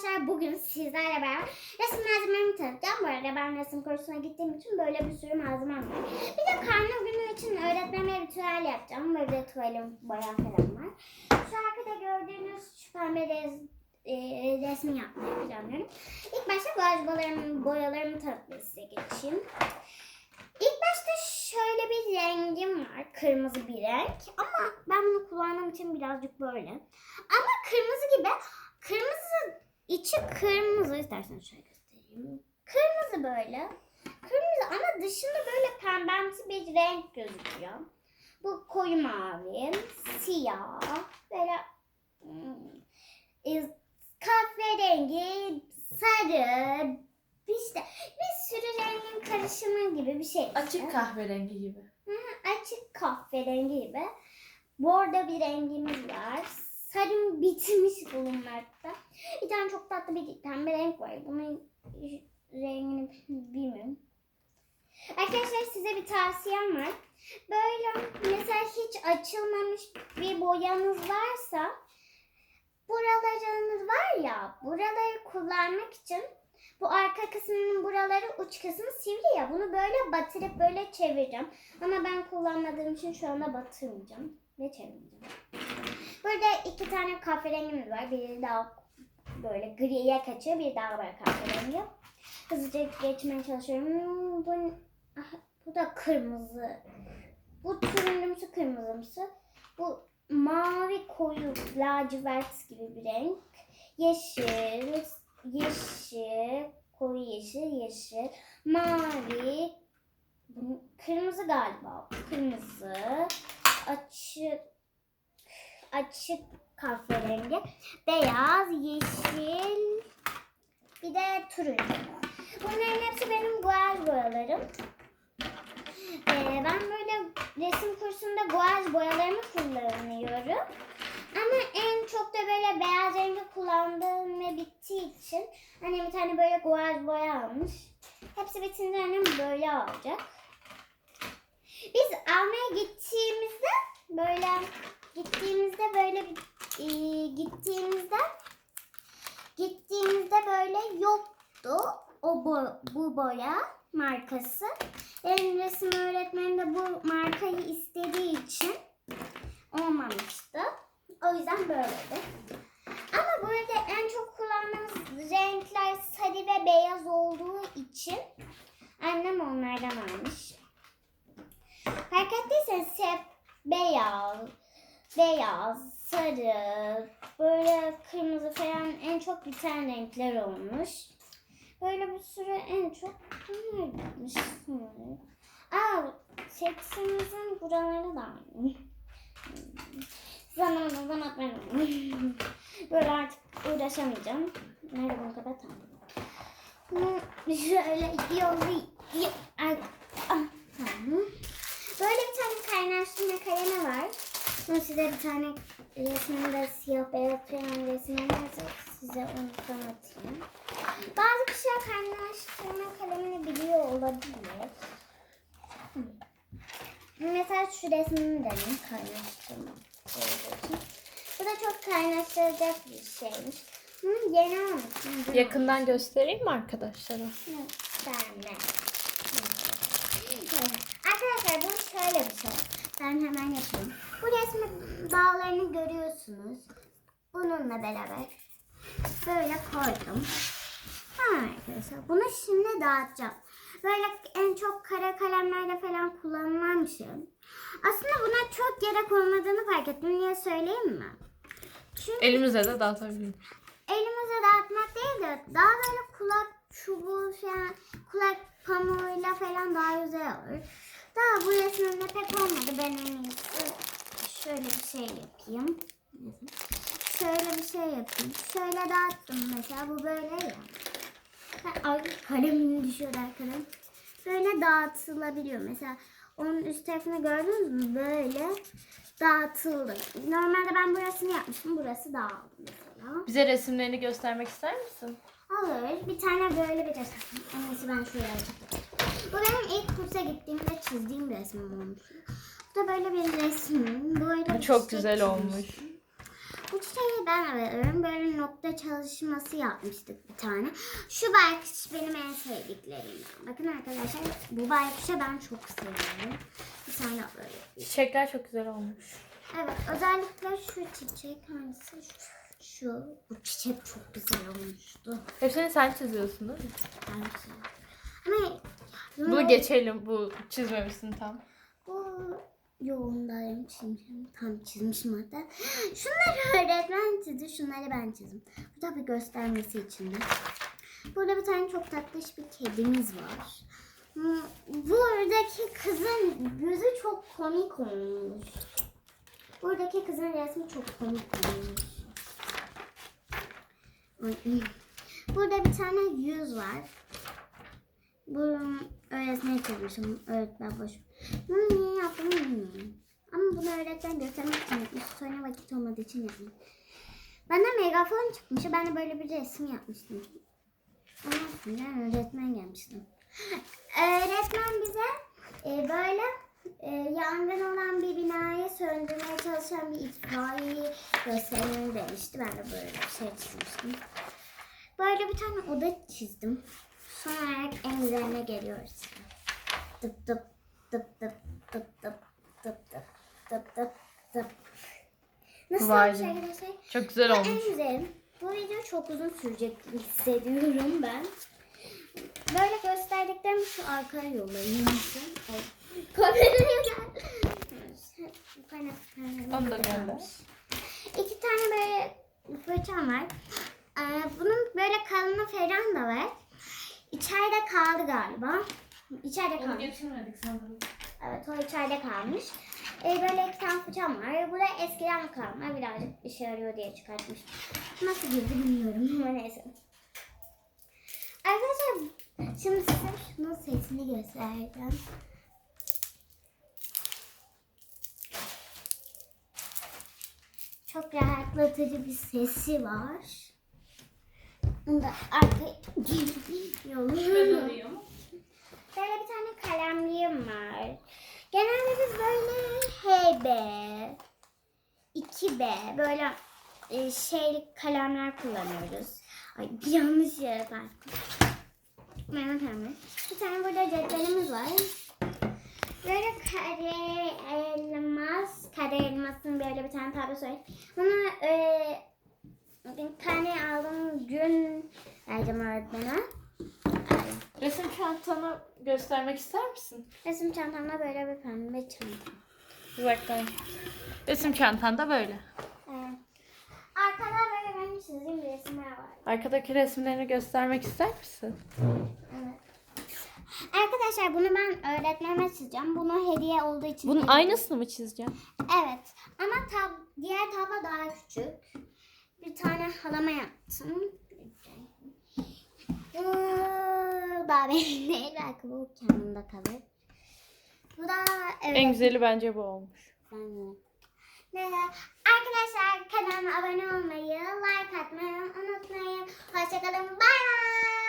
arkadaşlar bugün sizlerle beraber resim malzememi tanıtacağım. Bu arada ben resim kursuna gittiğim için böyle bir sürü malzemem var. Bir de karnım günü için öğretmenime ritüel yapacağım. Böyle ritüelim boya falan var. Şu arkada gördüğünüz şu pembe rez, e, resmi yapmayı planlıyorum. İlk başta boyalarımı, boyalarımı tanıtmaya size geçeyim. İlk başta şöyle bir rengim var. Kırmızı bir renk. Ama ben bunu kullandığım için birazcık böyle. Ama kırmızı gibi kırmızı içi kırmızı istersen şöyle göstereyim. Kırmızı böyle. Kırmızı ama dışında böyle pembemsi bir renk gözüküyor. Bu koyu mavi, siyah, böyle hmm, e, kahverengi, sarı, işte bir sürü rengin karışımı gibi bir şey. Açık kahverengi gibi. açık kahverengi gibi. Bordo bir rengimiz var. Sarım bitmiş bulunmakta. Bir tane çok tatlı bir pembe renk var. Bunun rengini bilmiyorum. Arkadaşlar size bir tavsiyem var. Böyle mesela hiç açılmamış bir boyanız varsa buralarınız var ya buraları kullanmak için bu arka kısmının buraları uç kısmı sivri ya. Bunu böyle batırıp böyle çevireceğim. Ama ben kullanmadığım için şu anda batırmayacağım. Ve çevireceğim. Burada iki tane kahverengimiz var. Biri daha böyle griye kaçıyor. Bir daha var kahverengi. Hızlıca geçmeye çalışıyorum. Hmm, Bu, ah, bu da kırmızı. Bu turuncumsu kırmızımsı. Bu mavi koyu lacivert gibi bir renk. Yeşil, yeşil, koyu yeşil, yeşil, mavi, kırmızı galiba, kırmızı, açık, açık kahverengi, beyaz, yeşil, bir de turuncu. Bunların hepsi benim guaj boyalarım. Ee, ben böyle resim kursunda guaj boyalarımı kullanıyorum. Ama en çok da böyle beyaz rengi kullandığım ve bittiği için annem bir tane böyle guaj boya almış. Hepsi bitince annem böyle alacak. Biz almaya gittiğimizde böyle gittiğimizde böyle bir e, gittiğimizde gittiğimizde böyle yoktu o bo, bu boya markası. Benim resim öğretmenim de bu markayı istediği için olmamıştı. O yüzden böyleydi. Ama burada en çok kullandığımız renkler sarı ve beyaz olduğu için annem onlardan almış. Fark ettiyseniz hep beyaz, beyaz, sarı, böyle kırmızı falan en çok biten renkler olmuş. Böyle bir sürü en çok bunlar gitmiş. Aa, seksimizin buraları da aynı. Zamanla zaman ben Böyle artık uğraşamayacağım. Nerede bunu kapatalım. Bunu şöyle yolu ah, tamam. Böyle bir tane kaynaştırma kalemi var. Bunu size bir tane resminde siyah beyaz falan resmi varsa size onu tanıtayım. Kişiler kaynaştırma kalemini biliyor olabilir. Hı. Mesela şu resmini deneyim kaynaştırma. Bu da çok kaynaştıracak bir şeymiş. Bunu yeni almışım. Yakından göstereyim mi arkadaşlara? Gösterme. Arkadaşlar bu şöyle bir şey. Ben hemen yapayım. Bu resmi dağlarını görüyorsunuz. Bununla beraber böyle koydum. Arkadaşlar. Bunu şimdi dağıtacağım. Böyle en çok kara kalemlerde falan kullanılan bir şey. Aslında buna çok gerek olmadığını fark ettim. Niye söyleyeyim mi? Çünkü Elimize de dağıtabilirim. elimize dağıtmak değil de daha böyle kulak çubuğu falan, kulak pamuğuyla falan daha güzel olur. Daha bu resimde pek olmadı. Ben en iyisi şöyle bir şey yapayım. Şöyle bir şey yapayım. Şöyle dağıttım mesela. Bu böyle ya. Kalemim düşüyor arkadan. Böyle dağıtılabiliyor. Mesela onun üst tarafını gördünüz mü? Böyle dağıtıldı. Normalde ben burasını yapmıştım. Burası dağıldı mesela. Bize resimlerini göstermek ister misin? Olur. Bir tane böyle bir resim. İyisi ben şuraya. Bu benim ilk kursa gittiğimde çizdiğim resmim olmuş. Bu da böyle bir resmim. Böyle Bu bir çok güzel çizmişim. olmuş. Şeyi ben arıyorum. Böyle nokta çalışması yapmıştık bir tane. Şu baykuş benim en sevdiklerimden. Bakın arkadaşlar bu baykuşa ben çok seviyorum. Bir tane böyle. Çiçekler çok güzel olmuş. Evet özellikle şu çiçek hangisi? Şu, şu. Bu çiçek çok güzel olmuştu. Hepsini sen çiziyorsun değil mi? Bence. Ama Bunu geçelim. Bu çizmemişsin tam. Bu yoğundayım çizmişim. Tam çizmişim hatta. Şunları öğretmen çizdi. Şunları ben çizdim. Bu da bir göstermesi için de. Burada bir tane çok tatlış bir kedimiz var. Buradaki kızın yüzü çok komik olmuş. Buradaki kızın resmi çok komik olmuş. Burada bir tane yüz var. Bunu öğretmeye çalışmışım. Öğretmen boş. Bunu niye yaptım bilmiyorum. Ama bunu öğretmen göstermek için yapmış. Sonra vakit olmadığı için yapmış. Bana megafon çıkmış. Ben de böyle bir resim yapmıştım. Ondan sonra öğretmen gelmişti. Öğretmen bize e, böyle e, yangın olan bir binayı söndürmeye çalışan bir itfaiyeyi gösterin demişti. Ben de böyle bir şey çizmiştim. Böyle bir tane oda çizdim. Son olarak en üzerine geliyoruz. Tıp tıp tıp tıp tıp tıp tıp tıp tıp tıp tıp. Nasıl Vay olmuş arkadaşlar? Çok güzel olmuş. en güzelim. Bu video çok uzun sürecek hissediyorum ben. Böyle gösterdiklerimi şu arkaya yollayayım. Ay, Kameraya gel. Onu da gönder. İki tane böyle fırçam var. Ee, bunun böyle kalını falan da var. İçeride kaldı galiba. İçeride kalmış. getirmedik sanırım. Evet o içeride kalmış. Ee, böyle iki tane fırçam var. Bu da eskiden kalma. Birazcık işe yarıyor diye çıkartmış. Nasıl girdi bilmiyorum ama neyse. Arkadaşlar şimdi size şunun sesini göstereceğim. Çok rahatlatıcı bir sesi var. Bunu da arkaya yolluyorum. Böyle bir tane kalemliğim var. Genelde biz böyle HB, 2B böyle e, şey kalemler kullanıyoruz. Ay bir yanlış yere baktım. Benim kalemim. Bir tane burada cetvelimiz var. Böyle kare elmas, kare elmasın böyle bir tane tablosu var. Bunu e, bir tane aldım gün verdim öğretmene. Resim çantanı göstermek ister misin? Resim çantamda böyle bir pembe çanta. Uzaktan. Resim çantan da böyle. Evet. Arkada böyle benim çizdiğim resimler var. Arkadaki resimlerini göstermek ister misin? Evet. Arkadaşlar bunu ben öğretmenime çizeceğim. Bunu hediye olduğu için. Bunun hediye- aynısını mı çizeceğim? Evet. Ama tab diğer tablo daha küçük. Bir tane halama yaptım. Bu benim değil. Belki bu kendimde kalır. Bu da evet. En güzeli bence bu olmuş. Ben- Neyse. Arkadaşlar kanalıma abone olmayı, like atmayı unutmayın. Hoşçakalın. Bye bye.